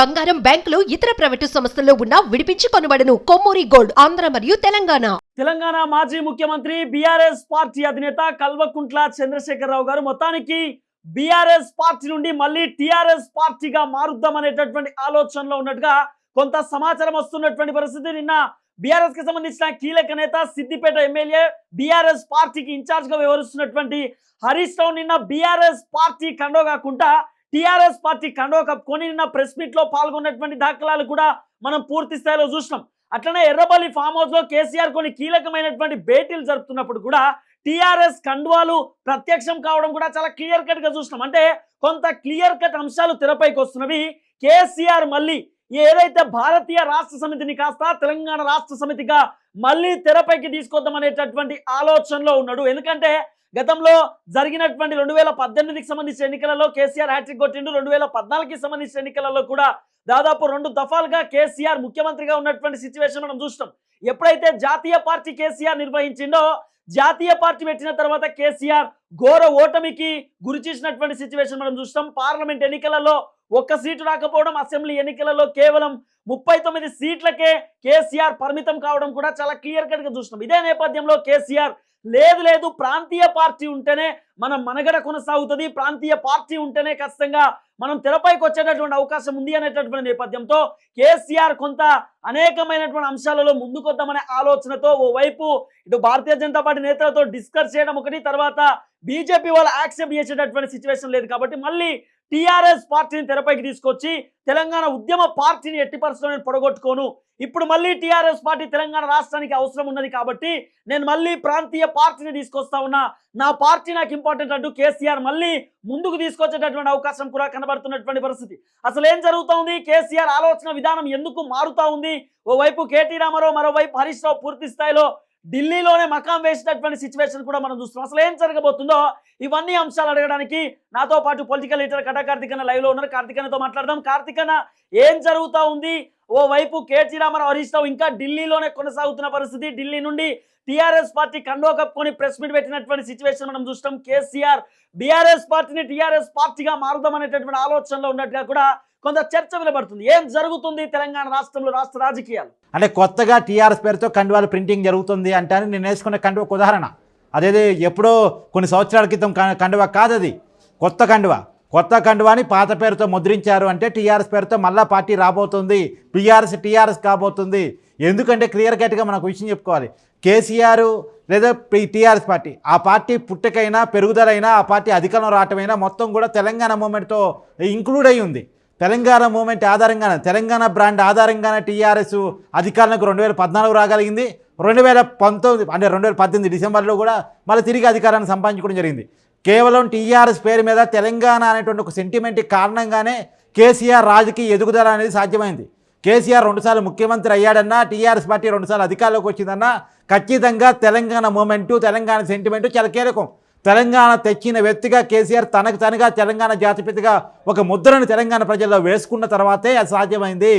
బంగారం బ్యాంకులు ఇతర ప్రైవేటు సంస్థల్లో ఉన్న విడిపించి కొనబడను. కొమ్మూరి గోల్డ్ ఆంధ్ర మరియు తెలంగాణ. తెలంగాణ మాజీ ముఖ్యమంత్రి బీఆర్ఎస్ పార్టీ అధినేత కల్వకుంట్ల చంద్రశేఖరరావు గారు మొత్తానికి బీఆర్ఎస్ పార్టీ నుండి మళ్ళీ టిఆర్ఎస్ పార్టీగా మారుద్దామనేటటువంటి ఆలోచనలో ఉన్నట్టుగా కొంత సమాచారం వస్తున్నటువంటి పరిస్థితి. నిన్న బీఆర్ఎస్కి సంబంధించిన కీలక నేత సిద్దిపేట ఎమ్మెల్యే బీఆర్ఎస్ పార్టీకి ఇన్ఛార్జ్గా వ్యవహరిస్తున్నటువంటి హరీష్ రావు నిన్న బీఆర్ఎస్ పార్టీ కండో కాకుండా టిఆర్ఎస్ పార్టీ కండో కప్పుకొని నిన్న ప్రెస్ మీట్లో పాల్గొన్నటువంటి దాఖలాలు కూడా మనం పూర్తి స్థాయిలో చూసినాం. అట్లనే ఎర్రబల్లి ఫామ్ హౌస్లో కేసీఆర్ కొన్ని కీలకమైనటువంటి భేటీలు జరుపుతున్నప్పుడు కూడా టిఆర్ఎస్ కండువాలు ప్రత్యక్షం కావడం కూడా చాలా క్లియర్ కట్గా చూసినాం. అంటే కొంత క్లియర్ కట్ అంశాలు తెరపైకి వస్తున్నవి. కేసీఆర్ మళ్ళీ ఏదైతే భారతీయ రాష్ట్ర సమితిని కాస్త తెలంగాణ రాష్ట్ర సమితిగా మళ్ళీ తెరపైకి తీసుకొద్దాం అనేటటువంటి ఆలోచనలో ఉన్నాడు. ఎందుకంటే గతంలో జరిగినటువంటి రెండు వేల పద్దెనిమిదికి సంబంధించిన ఎన్నికలలో కేసీఆర్ హ్యాట్రిక్ కొట్టిండు. రెండు వేల పద్నాలుగుకి సంబంధించిన ఎన్నికలలో కూడా దాదాపు రెండు దఫాలుగా కేసీఆర్ ముఖ్యమంత్రిగా ఉన్నటువంటి సిచ్యువేషన్ మనం చూస్తాం ఎప్పుడైతే జాతీయ పార్టీ కేసీఆర్ నిర్వహించిందో జాతీయ పార్టీ పెట్టిన తర్వాత కేసీఆర్ ఘోర ఓటమికి గురి చేసినటువంటి సిచ్యువేషన్ మనం చూస్తాం పార్లమెంట్ ఎన్నికలలో ఒక్క సీటు రాకపోవడం అసెంబ్లీ ఎన్నికలలో కేవలం ముప్పై తొమ్మిది సీట్లకే కేసీఆర్ పరిమితం కావడం కూడా చాలా క్లియర్ కట్గా చూస్తున్నాం. ఇదే నేపథ్యంలో కేసీఆర్ లేదు లేదు ప్రాంతీయ పార్టీ ఉంటేనే మనం మనగడ కొనసాగుతుంది. ప్రాంతీయ పార్టీ ఉంటేనే ఖచ్చితంగా మనం తెరపైకి వచ్చేటటువంటి అవకాశం ఉంది అనేటటువంటి నేపథ్యంతో కేసీఆర్ కొంత అనేకమైనటువంటి అంశాలలో ముందుకొద్దామనే ఆలోచనతో ఓవైపు ఇటు భారతీయ జనతా పార్టీ నేతలతో డిస్కస్ చేయడం ఒకటి తర్వాత బీజేపీ వాళ్ళు యాక్సెప్ట్ చేసేటటువంటి సిచ్యువేషన్ లేదు కాబట్టి మళ్ళీ టీఆర్ఎస్ పార్టీని తెరపైకి తీసుకొచ్చి తెలంగాణ ఉద్యమ పార్టీని ఎట్టి పరిస్థితుల్లో నేను పొడగొట్టుకోను. ఇప్పుడు మళ్ళీ టీఆర్ఎస్ పార్టీ తెలంగాణ రాష్ట్రానికి అవసరం ఉన్నది కాబట్టి నేను మళ్ళీ ప్రాంతీయ పార్టీని తీసుకొస్తా ఉన్నా. నా పార్టీ నాకు ఇంపార్టెంట్ అంటూ కేసీఆర్ మళ్ళీ ముందుకు తీసుకొచ్చేటటువంటి అవకాశం కూడా కనబడుతున్నటువంటి పరిస్థితి. అసలు ఏం జరుగుతూ ఉంది? కేసీఆర్ ఆలోచన విధానం ఎందుకు మారుతా ఉంది? ఓవైపు కేటీ రామారావు మరోవైపు హరీష్ రావు పూర్తి స్థాయిలో ఢిల్లీలోనే మకాం వేసినటువంటి సిచ్యువేషన్ కూడా మనం చూస్తున్నాం. అసలు ఏం జరగబోతుందో ఇవన్నీ అంశాలు అడగడానికి నాతో పాటు పొలిటికల్ లీడర్ కటా కార్తికన్న లైవ్లో ఉన్నారు. కార్తికన్నతో మాట్లాడదాం. కార్తికన్న ఏం జరుగుతా ఉంది? ఓ వైపు కేటీ రామారావు హరీష్ రావు ఇంకా ఢిల్లీలోనే కొనసాగుతున్న పరిస్థితి. ఢిల్లీ నుండి టిఆర్ఎస్ పార్టీ కండో కప్పుకొని ప్రెస్ మీట్ పెట్టినటువంటి సిచ్యువేషన్ మనం చూస్తాం. కేసీఆర్ బీఆర్ఎస్ పార్టీని టిఆర్ఎస్ పార్టీగా మారుదాం అనేటటువంటి ఆలోచనలో ఉన్నట్టుగా కూడా కొంత చర్చ వినబడుతుంది. ఏం జరుగుతుంది తెలంగాణ రాష్ట్రంలో రాష్ట్ర రాజకీయాలు? అంటే కొత్తగా టీఆర్ఎస్ పేరుతో కండువాల ప్రింటింగ్ జరుగుతుంది అంటే అని నేను వేసుకున్న కండువ ఒక ఉదాహరణ. అదేది ఎప్పుడో కొన్ని సంవత్సరాల క్రితం కండువ కాదది. కొత్త కండువ. కొత్త కండువాని పాత పేరుతో ముద్రించారు అంటే టీఆర్ఎస్ పేరుతో మళ్ళా పార్టీ రాబోతుంది. పిఆర్ఎస్ టీఆర్ఎస్ కాబోతుంది. ఎందుకంటే క్లియర్ కట్గా మనకు విషయం చెప్పుకోవాలి. కేసీఆర్ లేదా టీఆర్ఎస్ పార్టీ ఆ పార్టీ పుట్టకైనా పెరుగుదలైనా ఆ పార్టీ అధికారం రావటమైనా మొత్తం కూడా తెలంగాణ మూమెంట్తో ఇంక్లూడ్ అయి ఉంది తెలంగాణ మూమెంట్ ఆధారంగానే తెలంగాణ బ్రాండ్ ఆధారంగానే టీఆర్ఎస్ అధికారంలోకి రెండు వేల పద్నాలుగు రాగలిగింది. రెండు వేల పంతొమ్మిది అంటే రెండు వేల పద్దెనిమిది డిసెంబర్లో కూడా మళ్ళీ తిరిగి అధికారాన్ని సంపాదించుకోవడం జరిగింది. కేవలం టీఆర్ఎస్ పేరు మీద తెలంగాణ అనేటువంటి ఒక సెంటిమెంట్ కారణంగానే కేసీఆర్ రాజకీయ ఎదుగుదల అనేది సాధ్యమైంది. కేసీఆర్ రెండుసార్లు ముఖ్యమంత్రి అయ్యాడన్నా టీఆర్ఎస్ పార్టీ రెండుసార్లు అధికారంలోకి వచ్చిందన్నా ఖచ్చితంగా తెలంగాణ మూమెంటు తెలంగాణ సెంటిమెంటు చాలా కీలకం. తెలంగాణ తెచ్చిన వ్యక్తిగా కేసీఆర్ తనకు తనగా తెలంగాణ జాతిపితగా ఒక ముద్రను తెలంగాణ ప్రజల్లో వేసుకున్న తర్వాతే అది సాధ్యమైంది.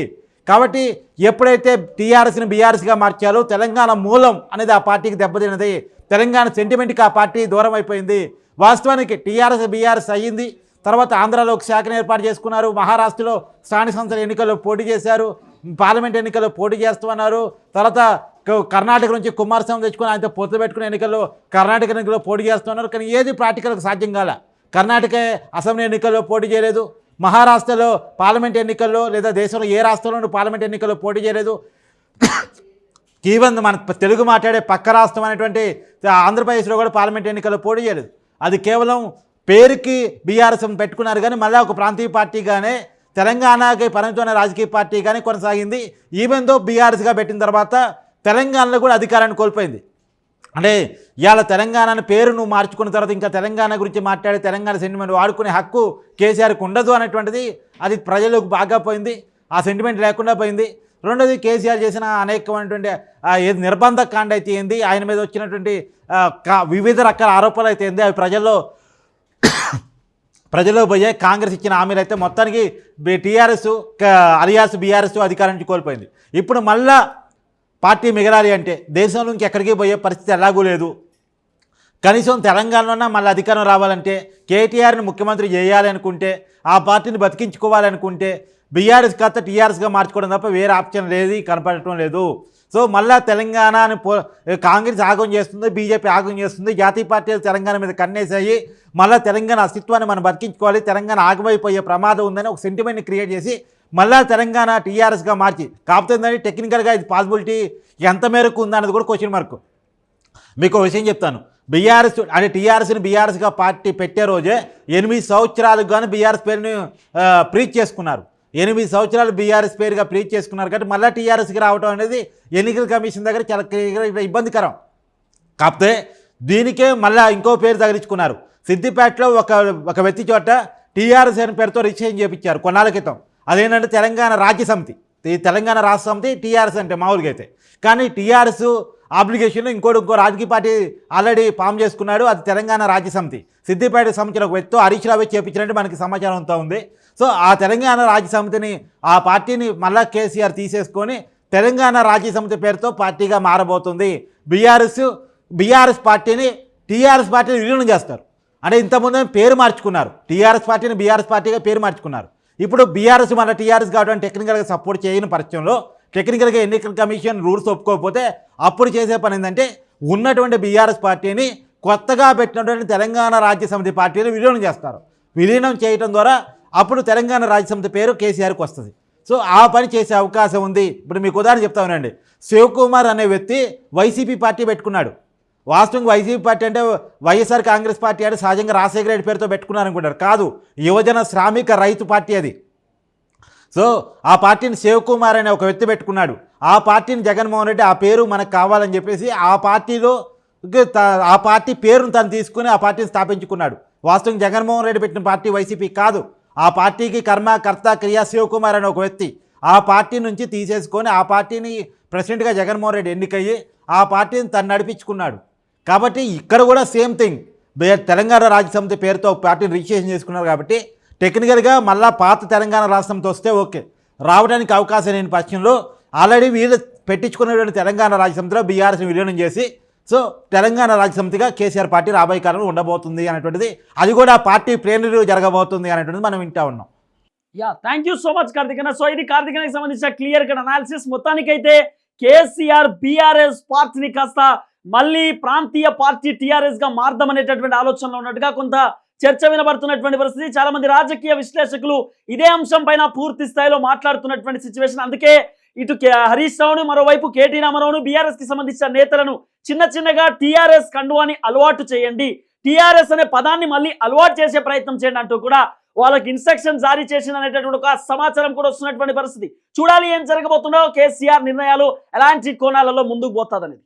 కాబట్టి ఎప్పుడైతే టీఆర్ఎస్ని బీఆర్ఎస్గా మార్చారో తెలంగాణ మూలం అనేది ఆ పార్టీకి దెబ్బతినది తెలంగాణ సెంటిమెంట్కి ఆ పార్టీ దూరం అయిపోయింది. వాస్తవానికి టీఆర్ఎస్ బీఆర్ఎస్ అయ్యింది. తర్వాత ఆంధ్రాలో ఒక శాఖను ఏర్పాటు చేసుకున్నారు. మహారాష్ట్రలో స్థానిక సంస్థల ఎన్నికల్లో పోటీ చేశారు. పార్లమెంట్ ఎన్నికల్లో పోటీ చేస్తున్నారు తర్వాత కర్ణాటక నుంచి కుమారస్వామి తెచ్చుకొని ఆయనతో పొత్తు పెట్టుకునే ఎన్నికల్లో కర్ణాటక ఎన్నికల్లో పోటీ చేస్తున్నారు. కానీ ఏది ప్రాక్టికల్కి సాధ్యం కాల. కర్ణాటక అసెంబ్లీ ఎన్నికల్లో పోటీ చేయలేదు. మహారాష్ట్రలో పార్లమెంట్ ఎన్నికల్లో లేదా దేశంలో ఏ రాష్ట్రంలోనూ పార్లమెంట్ ఎన్నికల్లో పోటీ చేయలేదు. ఈవెన్ మన తెలుగు మాట్లాడే పక్క రాష్ట్రం అనేటువంటి ఆంధ్రప్రదేశ్లో కూడా పార్లమెంట్ ఎన్నికల్లో పోటీ చేయలేదు. అది కేవలం పేరుకి బీఆర్ఎస్ పెట్టుకున్నారు. కానీ మళ్ళీ ఒక ప్రాంతీయ పార్టీగానే తెలంగాణకి పరిమితమైన రాజకీయ పార్టీగానే కొనసాగింది. ఈవెన్ దో బీఆర్ఎస్గా పెట్టిన తర్వాత తెలంగాణలో కూడా అధికారాన్ని కోల్పోయింది. అంటే ఇవాళ తెలంగాణ పేరు నువ్వు మార్చుకున్న తర్వాత ఇంకా తెలంగాణ గురించి మాట్లాడే తెలంగాణ సెంటిమెంట్ వాడుకునే హక్కు కేసీఆర్కి ఉండదు అనేటువంటిది అది ప్రజలకు బాగా పోయింది. ఆ సెంటిమెంట్ లేకుండా పోయింది. రెండోది కేసీఆర్ చేసిన అనేకమైనటువంటి ఏది నిర్బంధ కాండ అయితే ఏంది? ఆయన మీద వచ్చినటువంటి కా- వివిధ రకాల ఆరోపణలు అయితే ఏంది? అవి ప్రజల్లో ప్రజల్లో పోయే కాంగ్రెస్ ఇచ్చిన హామీలు అయితే మొత్తానికి టీఆర్ఎస్ అలియాస్ బీఆర్ఎస్ అధికారం నుంచి కోల్పోయింది. ఇప్పుడు మళ్ళా పార్టీ మిగలాలి అంటే దేశంలో ఇంకెక్కడికి పోయే పరిస్థితి ఎలాగూ లేదు. కనీసం తెలంగాణలోనే మళ్ళీ అధికారం రావాలంటే కేటీఆర్ని ముఖ్యమంత్రి చేయాలనుకుంటే ఆ పార్టీని బతికించుకోవాలనుకుంటే బీఆర్ఎస్ కాస్త టీఆర్ఎస్గా మార్చుకోవడం తప్ప వేరే ఆప్షన్ లేదు కనపడటం లేదు. సో మళ్ళా తెలంగాణ అని పో కాంగ్రెస్ ఆగం చేస్తుంది బీజేపీ ఆగం చేస్తుంది జాతీయ పార్టీలు తెలంగాణ మీద కన్నేసాయి మళ్ళీ తెలంగాణ అస్తిత్వాన్ని మనం బతికించుకోవాలి తెలంగాణ ఆగమైపోయే ప్రమాదం ఉందని ఒక సెంటిమెంట్ని క్రియేట్ చేసి మళ్ళా తెలంగాణ టీఆర్ఎస్గా మార్చి. కాకపోతే ఏంటంటే టెక్నికల్గా ఇది పాసిబిలిటీ ఎంత మేరకు ఉందన్నది కూడా క్వశ్చన్ మార్క్ మీకు ఒక విషయం చెప్తాను. బీఆర్ఎస్ అంటే టీఆర్ఎస్ని బీఆర్ఎస్గా పార్టీ పెట్టే రోజే ఎనిమిది సంవత్సరాలకు కానీ బీఆర్ఎస్ పేరుని ప్రీచ్ చేసుకున్నారు. ఎనిమిది సంవత్సరాలు బీఆర్ఎస్ పేరుగా ప్రీచ్ చేసుకున్నారు కాబట్టి మళ్ళీ టీఆర్ఎస్కి రావడం అనేది ఎన్నికల కమిషన్ దగ్గర చాలా ఇబ్బందికరం. కాకపోతే దీనికే మళ్ళీ ఇంకో పేరు తగిలించుకున్నారు. సిద్దిపేటలో ఒక ఒక వ్యక్తి చోట టీఆర్ఎస్ అనే పేరుతో రిజిస్ట్రేషన్ చేయించారు కొన్నాళ్ళ క్రితం. అదేంటంటే తెలంగాణ రాజ్య సమితి. ఈ తెలంగాణ రాష్ట్ర సమితి టీఆర్ఎస్ అంటే మామూలుగా అయితే. కానీ టీఆర్ఎస్ ఆబ్లిగేషన్ ఇంకోటి ఇంకో రాజకీయ పార్టీ ఆల్రెడీ ఫామ్ చేసుకున్నాడు అది తెలంగాణ రాజ్య సమితి. సిద్దిపేట సంబంధించిన ఒక వ్యక్తితో హరీష్ రావు చేపించినట్టు మనకి సమాచారం అంతా ఉంది. సో ఆ తెలంగాణ రాజ్య సమితిని ఆ పార్టీని మళ్ళా కేసీఆర్ తీసేసుకొని తెలంగాణ రాజ్య సమితి పేరుతో పార్టీగా మారబోతుంది. బీఆర్ఎస్ బీఆర్ఎస్ పార్టీని టీఆర్ఎస్ పార్టీని విలీనం చేస్తారు. అంటే ఇంతకుముందు పేరు మార్చుకున్నారు? టీఆర్ఎస్ పార్టీని బీఆర్ఎస్ పార్టీగా పేరు మార్చుకున్నారు. ఇప్పుడు బీఆర్ఎస్ మన టీఆర్ఎస్ కావడం టెక్నికల్గా సపోర్ట్ చేయని పరిచయంలో టెక్నికల్గా ఎన్నికల కమిషన్ రూల్స్ ఒప్పుకోకపోతే అప్పుడు చేసే పని ఏంటంటే ఉన్నటువంటి బీఆర్ఎస్ పార్టీని కొత్తగా పెట్టినటువంటి తెలంగాణ రాజ్య సమితి పార్టీని విలీనం చేస్తారు. విలీనం చేయడం ద్వారా అప్పుడు తెలంగాణ రాజ్యసమితి పేరు కేసీఆర్కి వస్తుంది. సో ఆ పని చేసే అవకాశం ఉంది. ఇప్పుడు మీకు ఉదాహరణ చెప్తా ఉన్నాండి శివకుమార్ అనే వ్యక్తి వైసీపీ పార్టీ పెట్టుకున్నాడు. వాస్తవంగా వైసీపీ పార్టీ అంటే వైఎస్ఆర్ కాంగ్రెస్ పార్టీ అంటే సహజంగా రాజశేఖర రెడ్డి పేరుతో పెట్టుకున్నారనుకుంటారు. కాదు యువజన శ్రామిక రైతు పార్టీ అది. సో ఆ పార్టీని శివకుమార్ అనే ఒక వ్యక్తి పెట్టుకున్నాడు. ఆ పార్టీని జగన్మోహన్ రెడ్డి ఆ పేరు మనకు కావాలని చెప్పేసి ఆ పార్టీలో ఆ పార్టీ పేరును తను తీసుకుని ఆ పార్టీని స్థాపించుకున్నాడు. వాస్తవం జగన్మోహన్ రెడ్డి పెట్టిన పార్టీ వైసీపీ కాదు. ఆ పార్టీకి కర్మ కర్త క్రియా శివకుమార్ అనే ఒక వ్యక్తి. ఆ పార్టీ నుంచి తీసేసుకొని ఆ పార్టీని ప్రెసిడెంట్గా జగన్మోహన్ రెడ్డి ఎన్నికయ్యి ఆ పార్టీని తను నడిపించుకున్నాడు. కాబట్టి ఇక్కడ కూడా సేమ్ థింగ్. తెలంగాణ రాజ్యసమితి పేరుతో పార్టీని రిజిస్ట్రేషన్ చేసుకున్నారు కాబట్టి టెక్నికల్గా మళ్ళా పాత తెలంగాణ రాష్ట్రంతో వస్తే ఓకే. రావడానికి అవకాశం లేని పక్షంలో ఆల్రెడీ వీళ్ళు పెట్టించుకున్నటువంటి తెలంగాణ రాజ్యసమితిలో బీఆర్ఎస్ని విలీనం చేసి సో తెలంగాణ రాజ్యసమితిగా కేసీఆర్ పార్టీ రాబోయే కాలంలో ఉండబోతుంది అనేటువంటిది. అది కూడా పార్టీ ప్లేనరీ జరగబోతుంది అనేటువంటిది మనం వింటా ఉన్నాం. Yeah thank you so much కార్తికన so ఇది కార్తికనకి సంబంధించిన క్లియర్ కట్ అనాలిసిస్ మొత్తానికైతే కేసీఆర్ బీఆర్ఎస్ పార్టీని కాస్త మళ్ళీ ప్రాంతీయ పార్టీ టీఆర్ఎస్గా మార్దాం అనేటటువంటి ఆలోచనలో ఉన్నట్టుగా కొంత చర్చ వినబడుతున్నటువంటి పరిస్థితి. చాలా మంది రాజకీయ విశ్లేషకులు ఇదే అంశం పైన పూర్తి స్థాయిలో మాట్లాడుతున్నటువంటి సిచ్యువేషన్ అందుకే ఇటు హరీష్ రావుని మరోవైపు కేటీ రామారావును బీఆర్ఎస్కి సంబంధించిన నేతలను చిన్న చిన్నగా టీఆర్ఎస్ కండువాని అలవాటు చేయండి. టీఆర్ఎస్ అనే పదాన్ని మళ్ళీ అలవాటు చేసే ప్రయత్నం చేయండి అంటూ కూడా వాళ్ళకి ఇన్స్ట్రక్షన్ జారీ చేసిన అనేటటువంటి ఒక సమాచారం కూడా వస్తున్నటువంటి పరిస్థితి. చూడాలి ఏం జరగబోతుందో. కేసీఆర్ నిర్ణయాలు ఎలాంటి కోణాలలో ముందుకు పోతాదనేది.